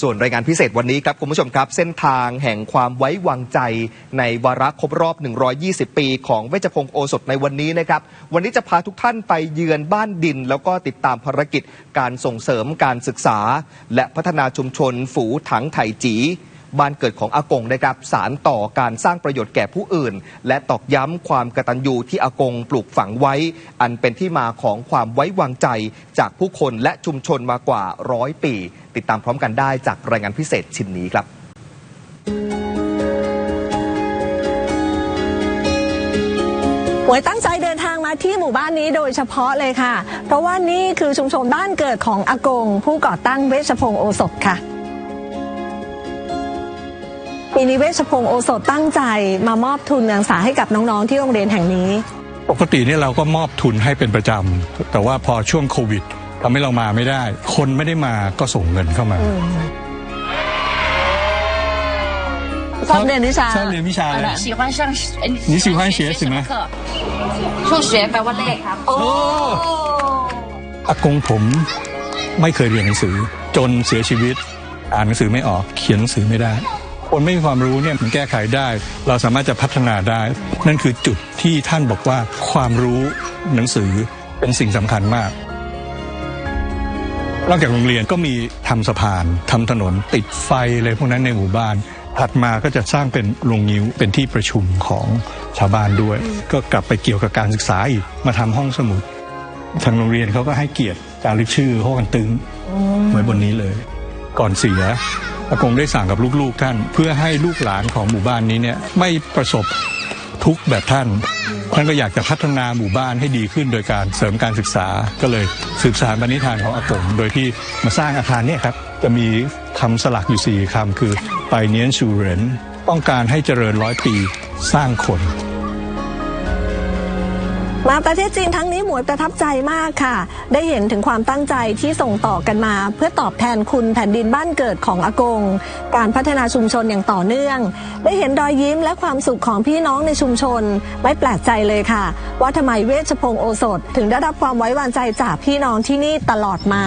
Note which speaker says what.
Speaker 1: ส่วนรายงานพิเศษวันนี้ครับคุณผู้ชมครับ เส้นทางแห่งความไว้วางใจในวาระครบรอบ 120 ปี ของเวชพงศ์โอสถในวันนี้นะครับ วันนี้จะพาทุกท่านไปเยือนบ้านดิน แล้วก็ติดตามภารกิจการส่งเสริมการศึกษา และพัฒนาชุมชน ฝูถังไถจี บ้านเกิดของอากงนะครับสารต่อการสร้างประโยชน์แก่ผู้อื่น และตอกย้ำความกตัญญูที่อากงปลูกฝังไว้ อันเป็นที่มาของความไว้วางใจ จากผู้คนและชุมชนมากว่าร้อยปี ติดตามพร้อมกันได้จากรายงานพิเศษชิ้นนี้ครับ
Speaker 2: หวยตั้งใจเดินทางมาที่หมู่บ้านนี้โดยเฉพาะเลยค่ะ เพราะว่านี่คือชุมชนบ้านเกิดของอากง ผู้ก่อตั้งเวชพงศ์โอสถค่ะ ปีนี้เวชพงศ์โอสถตั้งใจมามอบทุนการศึกษาให้กับน้องๆ ที่โรงเรียนแห่งนี้
Speaker 3: ปกติเนี่ยเราก็มอบทุนให้เป็นประจำ แต่ว่าพอช่วงโควิดทำให้เรามาไม่ได้ คนไม่ได้มาก็ส่งเงินเข้ามา
Speaker 2: ชอบเรียนวิชา
Speaker 3: ชอบเรียนวิชาอะไร
Speaker 4: 喜欢上呃
Speaker 3: 你喜欢学什么
Speaker 4: 课数学แปลว่าเลขครับ
Speaker 3: อากงผมไม่เคยเรียนหนังสือ จนเสียชีวิต อ่านหนังสือไม่ออก เขียนหนังสือไม่ได้ คนไม่มีความรู้เนี่ยมันแก้ไขได้ เราสามารถจะพัฒนาได้ นั่นคือจุดที่ท่านบอกว่าความรู้หนังสือเป็นสิ่งสำคัญมากนอกจากโรงเรียนก็มีทำสะพานทำถนนติดไฟอะไรพวกนั้นในหมู่บ้านถัดมาก็จะสร้างเป็นโรงงิ้วเป็นที่ประชุมของชาวบ้านด้วย ก็กลับไปเกี่ยวกับการศึกษาอีกมาทำห้องสมุด ทางโรงเรียนเขาก็ให้เกียรติจารึกชื่อห้องกันตึงไว้บนนี้เลย ก่อนเสีย อากงได้สั่งกับลูกๆท่าน เพื่อให้ลูกหลานของหมู่บ้านนี้เนี่ยไม่ประสบทุกข์แบบท่านท่านก็อยากจะพัฒนาหมู่บ้านให้ดีขึ้นโดยการเสริมการศึกษาก็เลยสืบสานปณิธานของอากงโดยที่มาสร้างอาคารเนี่ยครับจะมีคำสลักอยู่สี่คำคือไปเนียนชูเหรนต้องการให้เจริญร้อยปีสร้างคน
Speaker 2: มาประเทศจีนทั้งนี้หมวยประทับใจมากค่ะ ได้เห็นถึงความตั้งใจที่ส่งต่อกันมา เพื่อตอบแทนคุณแผ่นดินบ้านเกิดของอากง การพัฒนาชุมชนอย่างต่อเนื่อง ได้เห็นรอยยิ้มและความสุขของพี่น้องในชุมชน ไม่แปลกใจเลยค่ะ ว่าทำไมเวชพงศ์โอสถ ถึงได้รับความไว้วางใจจากพี่น้องที่นี่ตลอดมา